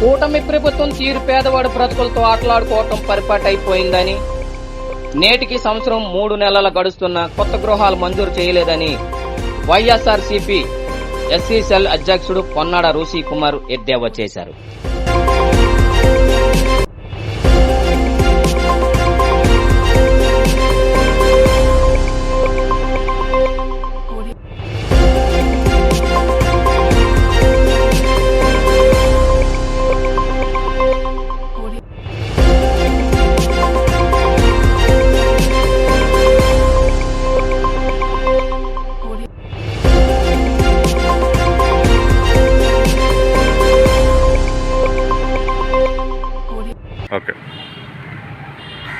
కూటమి ప్రభుత్వం తీరు పేదవాడి బ్రతుకులతో ఆటలాడుకోవటం పరిపాటైపోయిందని నేటికి సంవత్సరం మూడు నెలల గడుస్తున్న కొత్త గృహాలు మంజూరు చేయలేదని వైఎస్ఆర్సీపీ ఎస్సీ సెల్ అధ్యక్షుడు పొన్నాడ రూసీ కుమార్ ఎద్దేవా చేశారు.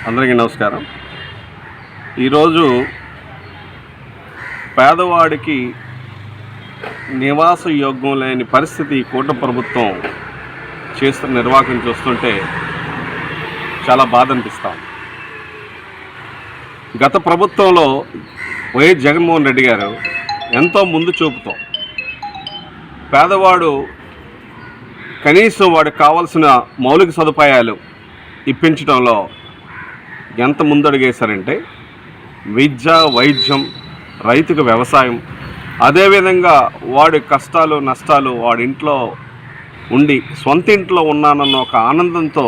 అందరికీ నమస్కారం. ఈరోజు పేదవాడికి నివాస యోగ్యం లేని పరిస్థితి కూట ప్రభుత్వం చేస్తున్న నిర్వాహకం చూస్తుంటే చాలా బాధ అనిపిస్తాం గత ప్రభుత్వంలో వైఎస్ జగన్మోహన్ రెడ్డి గారు ఎంతో ముందు చూపుతో పేదవాడు కనీసం వాడికి కావాల్సిన మౌలిక సదుపాయాలు ఇప్పించడంలో ఎంత ముందడుగేశారంటే విద్య వైద్యం రైతుకు వ్యవసాయం. అదేవిధంగా వాడి కష్టాలు నష్టాలు వాడింట్లో ఉండి సొంత ఇంట్లో ఉన్నానన్న ఒక ఆనందంతో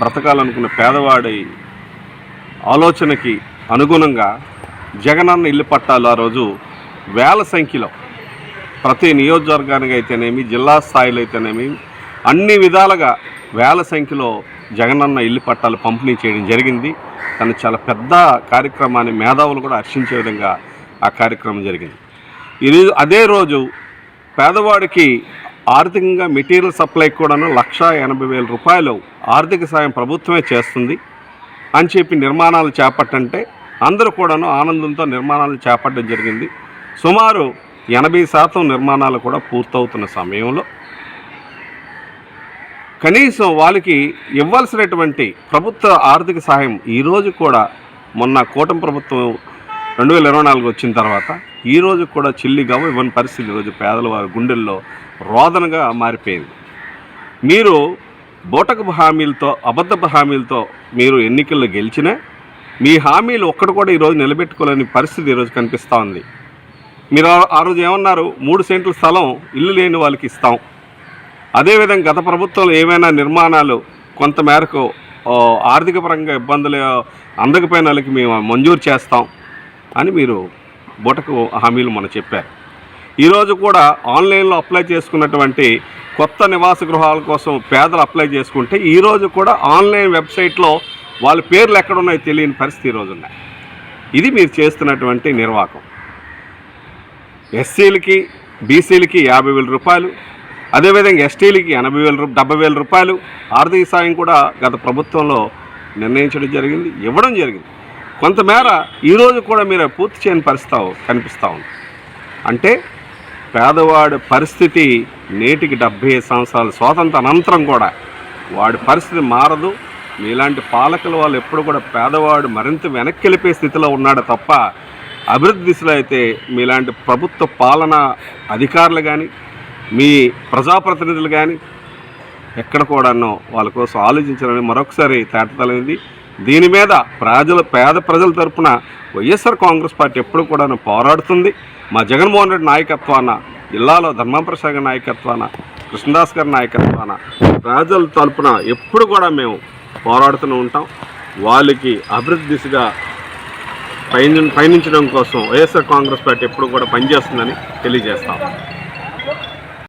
బ్రతకాలనుకున్న పేదవాడి ఆలోచనకి అనుగుణంగా జగనన్న ఇల్లు పట్టాలు ఆ రోజు వేల సంఖ్యలో. ప్రతి నియోజకవర్గానికి అయితేనేమి జిల్లా స్థాయిలో అయితేనేమి అన్ని విధాలుగా వేల సంఖ్యలో జగనన్న ఇల్లు పట్టాలు పంపిణీ చేయడం జరిగింది. కానీ చాలా పెద్ద కార్యక్రమాన్ని మేధావులు కూడా హర్షించే విధంగా ఆ కార్యక్రమం జరిగింది. ఇది అదే రోజు పేదవాడికి ఆర్థికంగా మెటీరియల్ సప్లై కూడాను లక్ష ఎనభై వేల రూపాయలు ఆర్థిక సాయం ప్రభుత్వమే చేస్తుంది అని చెప్పి నిర్మాణాలు చేపట్టంటే అందరూ కూడాను ఆనందంతో నిర్మాణాలు చేపట్టడం జరిగింది. సుమారు ఎనభై శాతం నిర్మాణాలు కూడా పూర్తవుతున్న సమయంలో కనీసం వాళ్ళకి ఇవ్వాల్సినటువంటి ప్రభుత్వ ఆర్థిక సహాయం ఈరోజు కూడా మొన్న కూటమి ప్రభుత్వం రెండు వేల ఇరవై నాలుగు వచ్చిన తర్వాత ఈ కూడా చిల్లిగా ఇవ్వని పరిస్థితి ఈరోజు పేదల వారి గుండెల్లో రోదనగా మారిపోయింది. మీరు బోటకపు హామీలతో అబద్ధపు హామీలతో మీరు ఎన్నికల్లో గెలిచినా మీ హామీలు ఒక్కడు కూడా ఈరోజు నిలబెట్టుకోలేని పరిస్థితి ఈరోజు కనిపిస్తూ ఉంది. మీరు ఆ రోజు ఏమన్నారు? మూడు సెంట్ల స్థలం ఇల్లు లేని వాళ్ళకి ఇస్తాం. అదేవిధంగా గత ప్రభుత్వంలో ఏమైనా నిర్మాణాలు కొంతమేరకు ఆర్థిక పరంగా ఇబ్బందులు అందకపోయిన వాళ్ళకి మేము మంజూరు చేస్తాం అని మీరు బుటకు హామీలు మనం చెప్పారు. ఈరోజు కూడా ఆన్లైన్లో అప్లై చేసుకున్నటువంటి కొత్త నివాస గృహాల కోసం పేదలు అప్లై చేసుకుంటే ఈరోజు కూడా ఆన్లైన్ వెబ్సైట్లో వాళ్ళ పేర్లు ఎక్కడున్నాయో తెలియని పరిస్థితి ఈరోజు ఉన్నాయి ఇది మీరు చేస్తున్నటువంటి నిర్వాహకం. ఎస్సీలకి బీసీలకి యాభై వేల రూపాయలు అదేవిధంగా ఎస్టీలకి ఎనభై వేల రూప డెబ్బై వేల రూపాయలు ఆర్థిక సాయం కూడా గత ప్రభుత్వంలో నిర్ణయించడం జరిగింది ఇవ్వడం జరిగింది. కొంతమేర ఈరోజు కూడా మీరు పూర్తి చేయని పరిస్థితి కనిపిస్తూ ఉంది. అంటే పేదవాడి పరిస్థితి నేటికి డెబ్భై సంవత్సరాల స్వాతంత్ర అనంతరం కూడా వాడి పరిస్థితి మారదు. మీలాంటి పాలకుల వాళ్ళు ఎప్పుడు కూడా పేదవాడు మరింత వెనక్కి వెళ్ళిపోయే స్థితిలో ఉన్నాడు తప్ప అభివృద్ధి దిశలో అయితే మీలాంటి ప్రభుత్వ పాలన అధికారులు కానీ మీ ప్రజాప్రతినిధులు కానీ ఎక్కడ కూడానో వాళ్ళ కోసం ఆలోచించాలని మరొకసారి తేటతలైంది. దీని మీద ప్రజలు పేద ప్రజల తరపున వైఎస్ఆర్ కాంగ్రెస్ పార్టీ ఎప్పుడు కూడా పోరాడుతుంది. మా జగన్మోహన్ రెడ్డి నాయకత్వాన జిల్లాలో ధర్మప్రసాద్ గారి నాయకత్వాన కృష్ణదాస్ గారి నాయకత్వాన ప్రజల తరపున ఎప్పుడు కూడా మేము పోరాడుతూనే ఉంటాం. వాళ్ళకి అభివృద్ధి దిశగా పయనించడం కోసం వైఎస్ఆర్ కాంగ్రెస్ పార్టీ ఎప్పుడు కూడా పనిచేస్తుందని తెలియజేస్తాం.